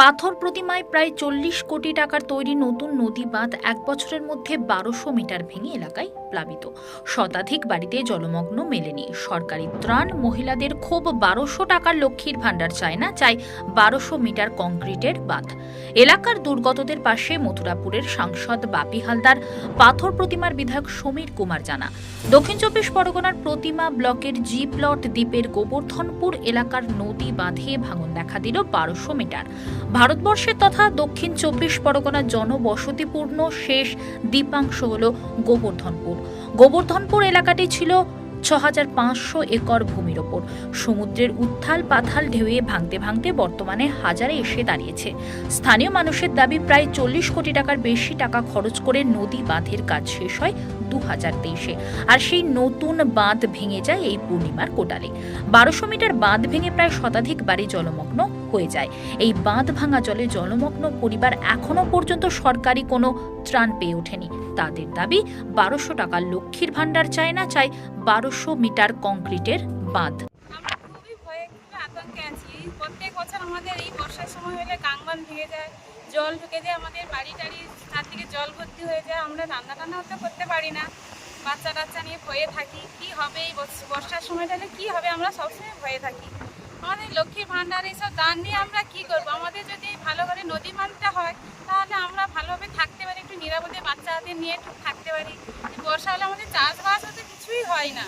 পাথর প্রতিমায় প্রায় চল্লিশ কোটি টাকার তৈরি নতুন নদী বাঁধ এক বছরের মধ্যে বারোশো মিটার ভেঙে এলাকায় প্লাবিত। শতাধিক বাড়িতে জলমগ্ন মেলেনি। সরকারি ত্রাণ মহিলাদের খুব বারোশো টাকার লক্ষ্মীর ভাণ্ডার চায় না চাই বারোশো মিটার কংক্রিটের বাঁধ। এলাকার দুর্গতদের পাশে মথুরাপুরের সাংসদ বাপি হালদার, পাথর প্রতিমার বিধায়ক সমীর কুমার জানা। দক্ষিণ চব্বিশ পরগনার প্রতিমা ব্লকের জি প্লট দ্বীপের গোবর্ধনপুর এলাকার নদী বাঁধে ভাঙন দেখা দিল বারোশো মিটার। ভারতবর্ষের তথা দক্ষিণ চব্বিশ পরগনার জনবসতিপূর্ণ শেষ দ্বীপাংশ হল গোবর্ধনপুর। গোবর্ধনপুর এলাকাটি ছিল ছ হাজার পাঁচশো একর ভূমির ওপর। সমুদ্রের উত্থাল পাথাল ঢেউয়ে ভাঙতে ভাঙতে বর্তমানে হাজারে এসে দাঁড়িয়েছে। স্থানীয় মানুষের দাবি, প্রায় চল্লিশ কোটি টাকার বেশি টাকা খরচ করে নদী বাঁধের কাজ শেষ হয় দু হাজার তেইশে। আর সেই নতুন বাঁধ ভেঙে যায় এই পূর্ণিমার কোটালে। বারোশো মিটার বাঁধ ভেঙে প্রায় শতাধিক বাড়ি জলমগ্ন। হয়ে যায়। এই বাঁধ ভাঙা জলে জলমগ্ন পরিবার এখনও পর্যন্ত সরকারি কোনো ত্রাণ পেয়ে ওঠেনি। তাদের দাবি, বারোশো টাকার লক্ষ্মীর ভাণ্ডার চায় না চাই বারোশো মিটার কংক্রিটের বাঁধ। প্রত্যেক বছর আমাদের এই বর্ষার সময় হলে যায়, জল ঢুকে যায়, আমাদের বাড়ি টাড়ি জল হয়ে যায়। আমরা রান্না টান্নাও তো করতে পারি না। বাচ্চা টাচ্চা নিয়ে ভয়ে থাকি। কি হবে এই বর্ষ- বর্ষার সময়টা হলে কি হবে? আমরা সবসময় ভয়ে থাকি। আমাদের লক্ষ্মী ভাণ্ডার এইসব দান নিয়ে আমরা কি করব? আমাদের যদি ভালো করে নদী বাঁধটা হয় তাহলে আমরা ভালোভাবে থাকতে পারি একটু নিরাপদে বাচ্চাদের নিয়ে একটু থাকতে পারি। বর্ষা হলে আমাদের চাষবাস হতে কিছুই হয় না।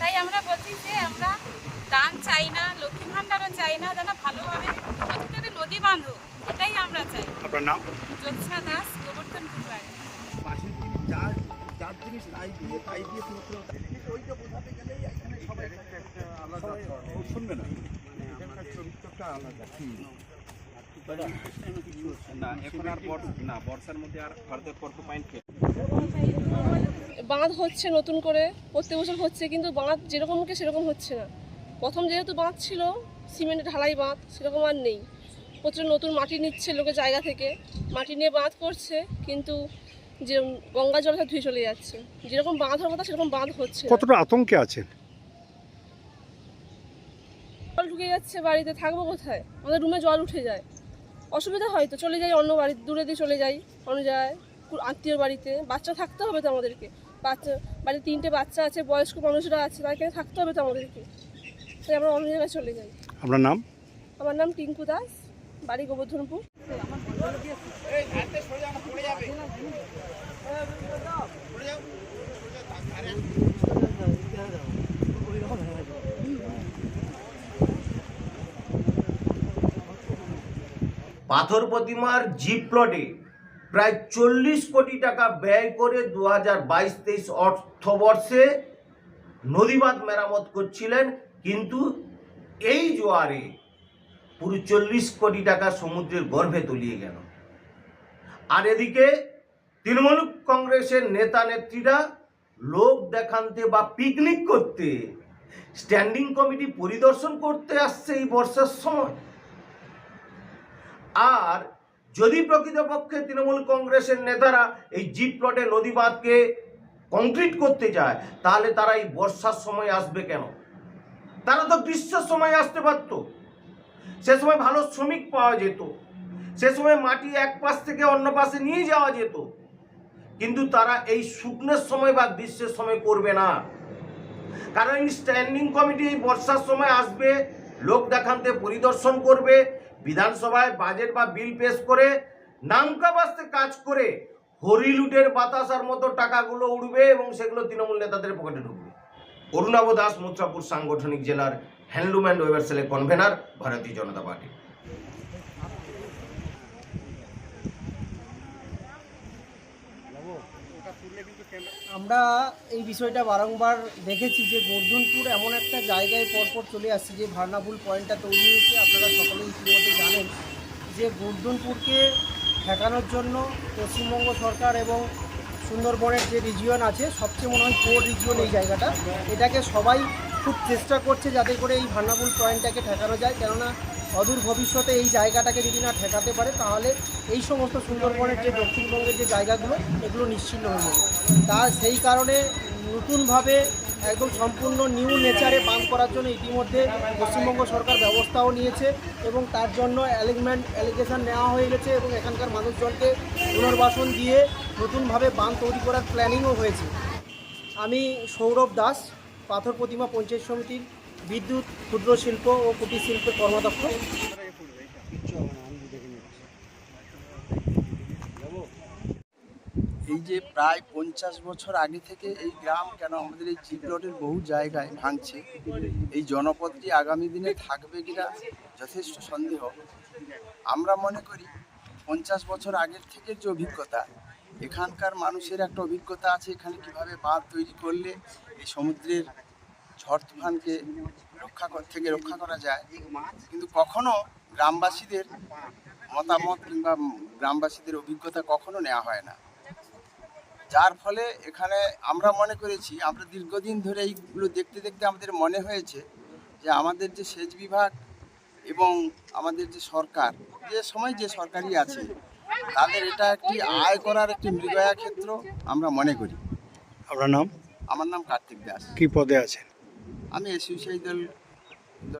তাই আমরা বলছি যে আমরা দান চাই না লক্ষ্মী ভাণ্ডারও চাই না যেন ভালোভাবে প্রত্যেকটা নদী বাঁধো এটাই আমরা চাই। আপনার নাম? জ্যোৎস্না দাস গোবর্ধন যার যার জিনিস তাই দিয়ে তাই দিয়ে ওইটা বোঝাতে গেলেই এখানে সবাই সবাই শুনবে না? চরিত্রটা আলাদা। না? এখন আর না বর্ষার মধ্যে আর ফার্দার পয়েন্ট বাঁধ হচ্ছে নতুন করে প্রত্যেক বছর হচ্ছে কিন্তু বাঁধ যেরকমকে সেরকম হচ্ছে না। প্রথম যেহেতু বাঁধ ছিল সিমেন্টের ঢালাই বাঁধ সেরকম আর নেই। প্রচুর নতুন মাটি নিচ্ছে লোকের জায়গা থেকে। মাটি নিয়ে বাঁধ করছে কিন্তু যে গঙ্গা জল ধুয়ে চলে যাচ্ছে। যেরকম বাঁধ হওয়ার কথা সেরকম বাঁধ হচ্ছে। না। কতটা আতঙ্কে আছেন? জল ঢুকে যাচ্ছে বাড়িতে থাকব কোথায়? আমাদের রুমে জল উঠে যায়। অসুবিধা হয় তো চলে যাই অন্য বাড়ি দূরে দিয়ে চলে যাই। অন্য জায়গায় আত্মীয় বাড়িতে। বাচ্চা থাকতে হবে তো আমাদেরকে। বাচ্চা বাড়িতে তিনটে বাচ্চা আছে বয়স্ক মানুষরা আছে তাদেরকে থাকতে হবে তো আমাদেরকে। তাই আমরা অন্য জায়গায় চলে যাই। আপনার নাম? আমার নাম টিঙ্কু দাস বাড়ি গোবর্ধনপুর। পাথর প্রতিমার জি প্লটে প্রায় চল্লিশ কোটি টাকা ব্যয় করে দু হাজার বাইশ তেইশ অর্থবর্ষে নদীবাঁধ মেরামত করছিলেন, কিন্তু এই জোয়ারে পুরো চল্লিশ কোটি টাকা সমুদ্রের গর্ভে তলিয়ে গেল। আর এদিকে তৃণমূল কংগ্রেসের নেতা নেত্রীরা লোক দেখানতে বা পিকনিক করতে স্ট্যান্ডিং কমিটি পরিদর্শন করতে আসছে এই বর্ষার সময়। আর যদি প্রকৃতপক্ষে তৃণমূল কংগ্রেসের নেতারা এই জিপ প্লটে নদী বাঁধকে কংক্রিট করতে যায়, তাহলে তারা এই বর্ষার সময় আসবে কেন? তারা তো গ্রীষ্মের সময় আসতে পারতো। সে সময় ভালো শ্রমিক পাওয়া যেত। সে সময় মাটি এক পাশ থেকে অন্য পাশে নিয়ে যাওয়া যেত। কিন্তু তারা এই শুকনোর সময় বা গ্রীষ্মের সময় করবে না। কারণ স্ট্যান্ডিং কমিটি এই বর্ষার সময় আসবে, লোক দেখান্তে পরিদর্শন করবে, বিধানসভায় বাজেট বা বিল পেশ করে, নামকা বাস্তে কাজ করে, হরিলুটের বাতাসার মতো টাকাগুলো উড়বে এবং সেগুলো তৃণমূল নেতাদের পকেটে ঢুকবে। অরুণাব দাস, মুত্রাপুর সাংগঠনিক জেলার হ্যান্ডলুম অ্যান্ড ওয়েবার সেলের কনভেনার ভারতীয় জনতা পার্টি। আমরা এই বিষয়টা বারংবার দেখেছি যে গোর্ধনপুর এমন একটা জায়গায় পরপর চলে আসছে যে ভার্নাবুল পয়েন্টটা তৈরি হয়েছে। আপনারা সকলেই ইতিমধ্যে জানেন যে গোর্ধনপুরকে ঠেকানোর জন্য পশ্চিমবঙ্গ সরকার এবং সুন্দরবনের যে রিজিয়ন আছে, সবচেয়ে মনে হয় কোর রিজিয়ন এই জায়গাটা। এটাকে সবাই খুব চেষ্টা করছে যাতে করে এই ভান্নাবুল পয়েন্টটাকে ঠেকানো যায়। কেননা, অদূর ভবিষ্যতে এই জায়গাটাকে যদি না ঠেকাতে পারে, তাহলে এই সমস্ত সুন্দরবনের যে দক্ষিণবঙ্গের যে জায়গাগুলো, এগুলো নিশ্চিন্ন হয়ে যাবে। তা সেই কারণে নতুনভাবে একদম সম্পূর্ণ নিউ নেচারে বাঁধ করার জন্য ইতিমধ্যে পশ্চিমবঙ্গ সরকার ব্যবস্থাও নিয়েছে এবং তার জন্য অ্যালিগমেন্ট অ্যালিগেশন নেওয়া হয়ে গেছে এবং এখানকার মানুষজনকে পুনর্বাসন দিয়ে নতুনভাবে বাঁধ তৈরি করার প্ল্যানিংও হয়েছে। আমি সৌরভ দাস, পাথর প্রতিমা পঞ্চায়েত সমিতির বিদ্যুৎ, ক্ষুদ্র শিল্প ও কুটির শিল্পের কর্মাধ্যক্ষ। এই যে প্রায় পঞ্চাশ বছর আগে থেকে এই গ্রাম কেন আমাদের এই চিপলটের বহু জায়গায় ভাঙছে, এই জনপদটি আগামী দিনে থাকবে কিনা যথেষ্ট সন্দেহ। আমরা মনে করি পঞ্চাশ বছর আগের থেকে যে অভিজ্ঞতা, এখানকার মানুষের একটা অভিজ্ঞতা আছে এখানে কীভাবে বাঁধ তৈরি করলে এই সমুদ্রের ঝড় তুফানকে রক্ষা থেকে রক্ষা করা যায়। কিন্তু কখনো গ্রামবাসীদের মতামত কিংবা গ্রামবাসীদের অভিজ্ঞতা কখনো নেওয়া হয় না। যার ফলে এখানে আমরা মনে করেছি আমরা দীর্ঘদিন ধরে এইগুলো দেখতে দেখতে আমাদের মনে হয়েছে যে আমাদের যে সেচ বিভাগ এবং আমাদের যে সরকার যে সময় যে সরকারই আছে তাদের এটা একটি আয় করার একটি মৃগয়া ক্ষেত্র আমরা মনে করি। আপনার নাম? আমার নাম কার্তিক দাস। কি পদে আছেন? আমি এসইউসিআই দল